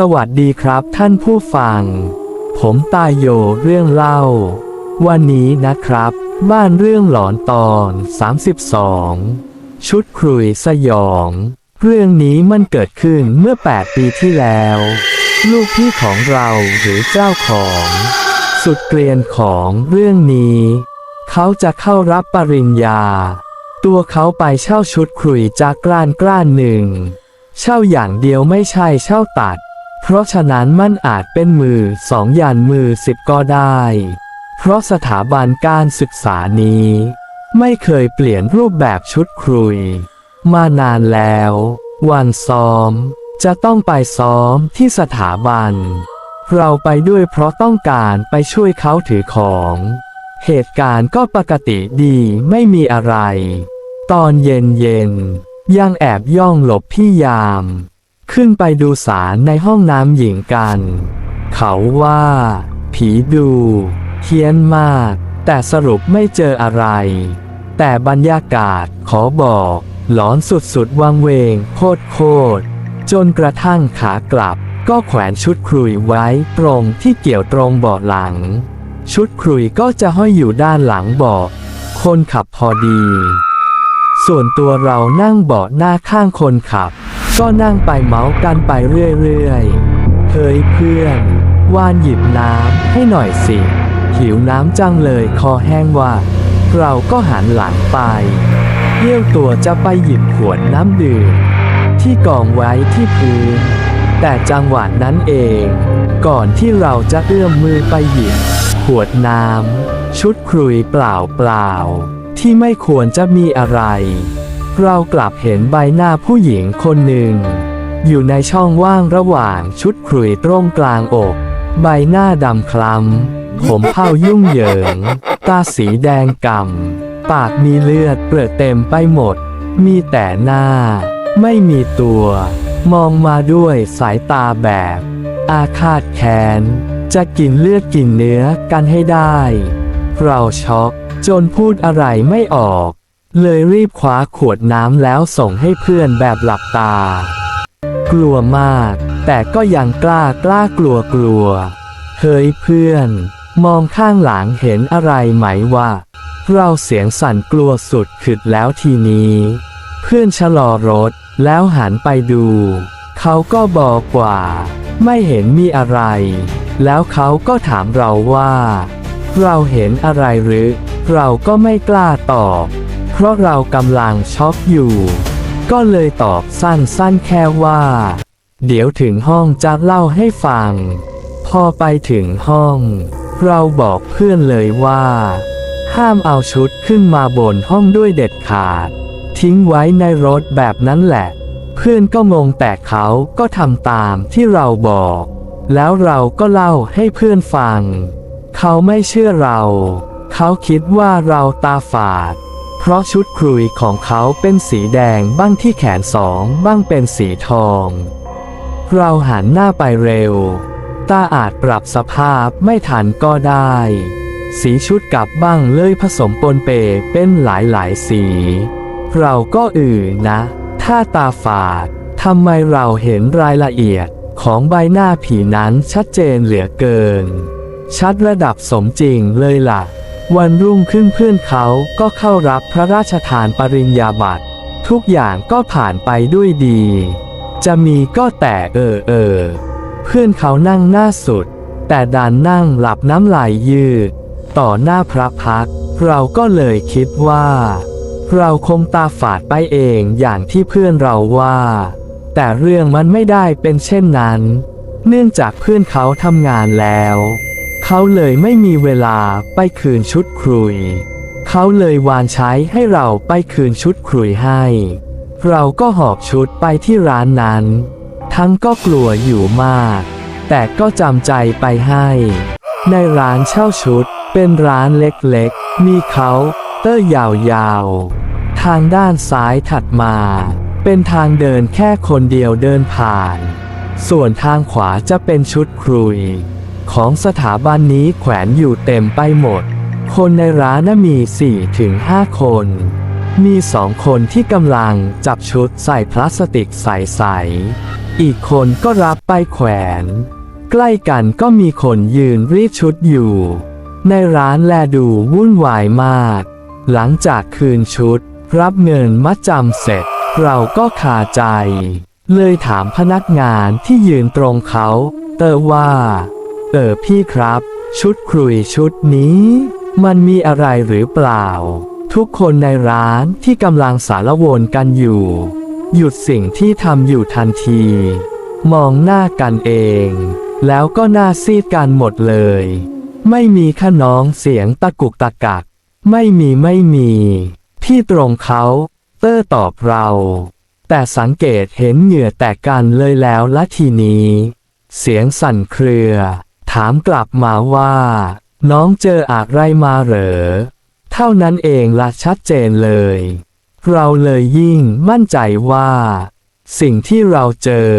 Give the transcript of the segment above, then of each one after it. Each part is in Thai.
สวัสดีครับท่านผู้ฟัง ผมตายโยเรื่องเล่า วันนี้นะครับ บ้านเรื่องหลอนตอน 32 ชุดครุยสยอง เรื่องนี้มันเกิดขึ้นเมื่อ 8 ปีที่แล้ว ลูกพี่ของเราหรือเจ้าของ สุดเกลียนของเรื่องนี้ เขาจะเข้ารับปริญญา ตัวเขาไปเช่าชุดครุยจากกล้านกล้านหนึ่ง เช่าอย่างเดียวไม่ใช่เช่าตัด เพราะฉะนั้นมันอาจเป็นมือสองยันมือสิบก็ได้ เพราะสถาบันการศึกษานี้ ไม่เคยเปลี่ยนรูปแบบชุดครุย มานานแล้ว วันซ้อม จะต้องไปซ้อมที่สถาบัน เราไปด้วยเพราะต้องการไปช่วยเขาถือของ เหตุการณ์ก็ปกติดีไม่มีอะไร ตอนเย็นเย็นยังแอบย่องหลบพี่ยาม ขึ้นไปดูสารในห้องน้ำหญิงกัน เขาว่า ผีดูเฮี้ยนมาก แต่สรุปไม่เจออะไร แต่บรรยากาศขอบอก หลอนสุดๆวังเวงโคตรโคตรๆจนกระทั่งขากลับ ก็แขวนชุดครุยไว้ตรงที่เกี่ยวตรงเบาะหลัง ชุดครุยก็จะห้อยอยู่ด้านหลังเบาะคนขับพอดี ส่วนตัวเรานั่งเบาะหน้าข้างคนขับ ก็นั่งไปเมาส์กันไปเรื่อยๆ เฮ้ยเพื่อน วานหยิบน้ำให้หน่อยสิ หิวน้ำจังเลยคอแห้งว่า เราก็หันหลังไปเยี่ยวตัวจะไปหยิบขวดน้ำดื่มที่กองไว้ที่พื้น แต่จังหวะนั้นเอง ก่อนที่เราจะเอื้อมมือไปหยิบ ขวดน้ำชุดครุยเปล่าเปล่าๆที่ไม่ควรจะมีอะไร เรากลับเห็นใบหน้าผู้หญิงคนหนึ่ง อยู่ในช่องว่างระหว่างชุดขรุยตรงกลางอก ใบหน้าดำคล้ำ ผมเผ้ายุ่งเหยิง ตาสีแดงกำ่ำ ปากมีเลือดเปรอเต็มไปหมด มีแต่หน้า ไม่มีตัว มองมาด้วยสายตาแบบ อาฆาตแค้น จะกินเลือดกินเนื้อกันให้ได้ เราช็อกจนพูดอะไรไม่ออก เลยรีบคว้าขวดน้ำแล้วส่งให้เพื่อนแบบหลับตา กลัวมาก แต่ก็ยังกล้ากล้ากลัวกลัว เฮ้ยเพื่อน มองข้างหลังเห็นอะไรไหมว่าเราเสียงสั่นกลัวสุดขึ้นแล้วทีนี้ เพื่อนชะลอรถแล้วหันไปดู เขาก็บอกว่า ไม่เห็นมีอะไร แล้วเขาก็ถามเราว่า เราเห็นอะไรหรือ เราก็ไม่กล้าตอบ เพราะเรากำลังช็อกอยู่ ก็เลยตอบสั้นๆแค่ว่า เดี๋ยวถึงห้องจะเล่าให้ฟัง พอไปถึงห้อง เราบอกเพื่อนเลยว่า ห้ามเอาชุดขึ้นมาบนห้องด้วยเด็ดขาด ทิ้งไว้ในรถแบบนั้นแหละ เพื่อนก็งงแต่เขาก็ทำตามที่เราบอก แล้วเราก็เล่าให้เพื่อนฟัง เขาไม่เชื่อเรา เขาคิดว่าเราตาฝาด เพราะชุดครุยของเขาเป็นสีแดงบ้างที่แขนสองบ้างเป็นสีทอง เราหันหน้าไปเร็ว ตาอาจปรับสภาพไม่ทันก็ได้ สีชุดกับบ้างเลยผสมปนเปเป็นหลายหลายสี เราก็อื่นนะ ถ้าตาฝาดทำไมเราเห็นรายละเอียดของใบหน้าผีนั้นชัดเจนเหลือเกิน ชัดระดับสมจริงเลยล่ะ วันรุ่งขึ้นเพื่อนเขาก็เข้ารับพระราชทานปริญญาบัตร ทุกอย่างก็ผ่านไปด้วยดี จะมีก็แต่เออเออ เพื่อนเขานั่งหน้าสุด แต่ดานนั่งหลับน้ำลายยืด ต่อหน้าพระพัก เราก็เลยคิดว่า เราคงตาฝาดไปเองอย่างที่เพื่อนเราว่า แต่เรื่องมันไม่ได้เป็นเช่นนั้น เนื่องจากเพื่อนเขาทำงานแล้ว เขาเลยไม่มีเวลาไปคืนชุดครุย เขาเลยวานใช้ให้เราไปคืนชุดครุยให้ เราก็หอบชุดไปที่ร้านนั้น ทั้งก็กลัวอยู่มาก แต่ก็จำใจไปให้ ในร้านเช่าชุดเป็นร้านเล็กๆ มีเขาน์เตอร์ยาวๆ ทางด้านซ้ายถัดมา เป็นทางเดินแค่คนเดียวเดินผ่าน ส่วนทางขวาจะเป็นชุดครุย ของสถาบันนี้แขวนอยู่เต็มไปหมด คนในร้านน่ะมี 4-5 คน มีสองคนที่กำลังจับชุดใส่พลาสติกใสๆ อีกคนก็รับไปแขวน ใกล้กันก็มีคนยืนรีดชุดอยู่ ในร้านแลดูวุ่นวายมาก หลังจากคืนชุด รับเงินมัดจำเสร็จ เราก็คาใจ เลยถามพนักงานที่ยืนตรงเขา เตอว่า เออพี่ครับ ชุดครุยชุดนี้ มันมีอะไรหรือเปล่า ทุกคนในร้านที่กำลังสารวนกันอยู่ หยุดสิ่งที่ทำอยู่ทันที มองหน้ากันเอง แล้วก็หน้าซีดกันหมดเลย ไม่มีข้าน้องเสียงตะกุกตะกัก ไม่มีไม่มีพี่ตรงเขา เตอร์ตอบเรา แต่สังเกตเห็นเหงื่อแตกกันเลยแล้วละทีนี้ เสียงสั่นเครือ ถามกลับมาว่า น้องเจออะไรมาเหรอ เท่านั้นเองละชัดเจนเลย เราเลยยิ่งมั่นใจว่า สิ่งที่เราเจอ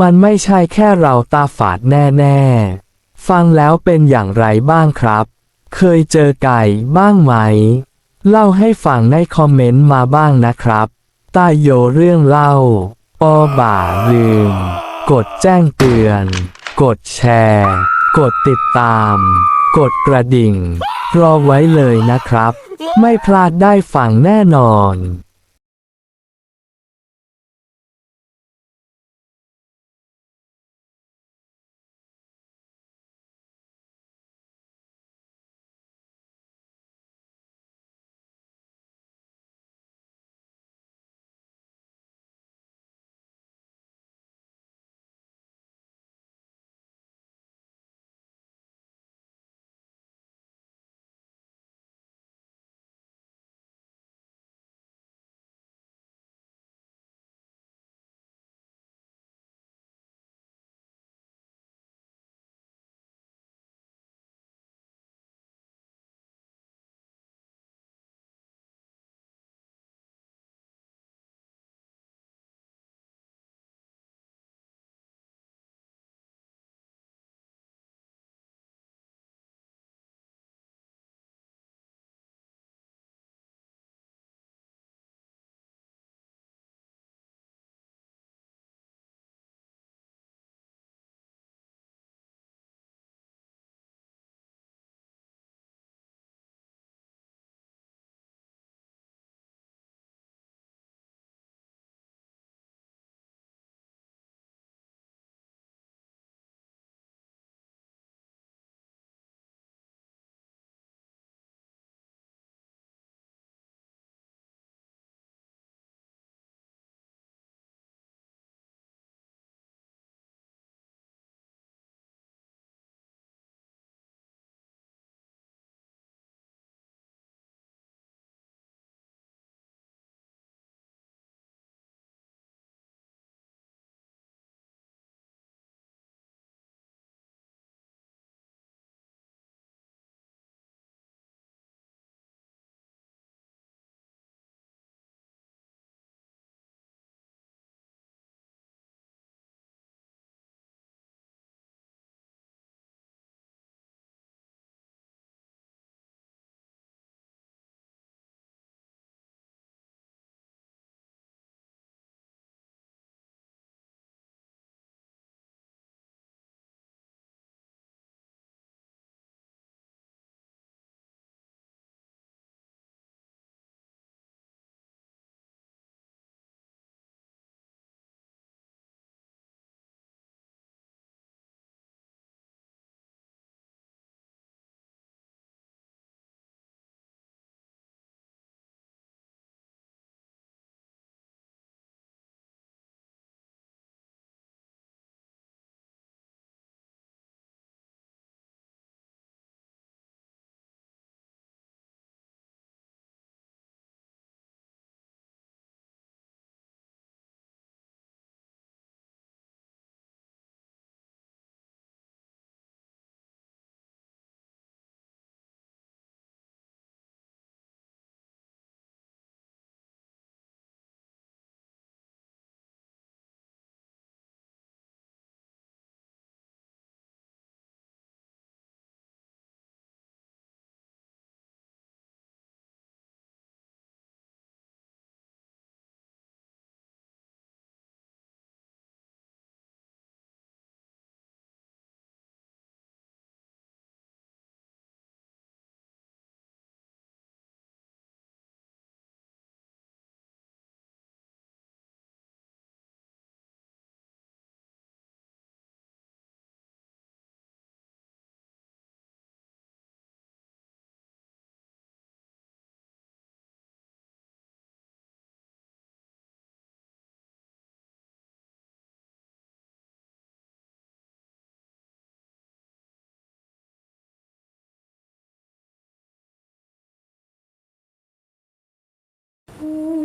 มันไม่ใช่แค่เราตาฝาดแน่ๆ ฟังแล้วเป็นอย่างไรบ้างครับ เคยเจอไก่บ้างไหม เล่าให้ฟังในคอมเมนต์มาบ้างนะครับใต้โยเรื่องเล่า อบ่าลืม กดแจ้งเตือน กดแชร์ กดติดตาม กดกระดิ่ง รอไว้เลยนะครับ ไม่พลาดได้ฟังแน่นอน 呜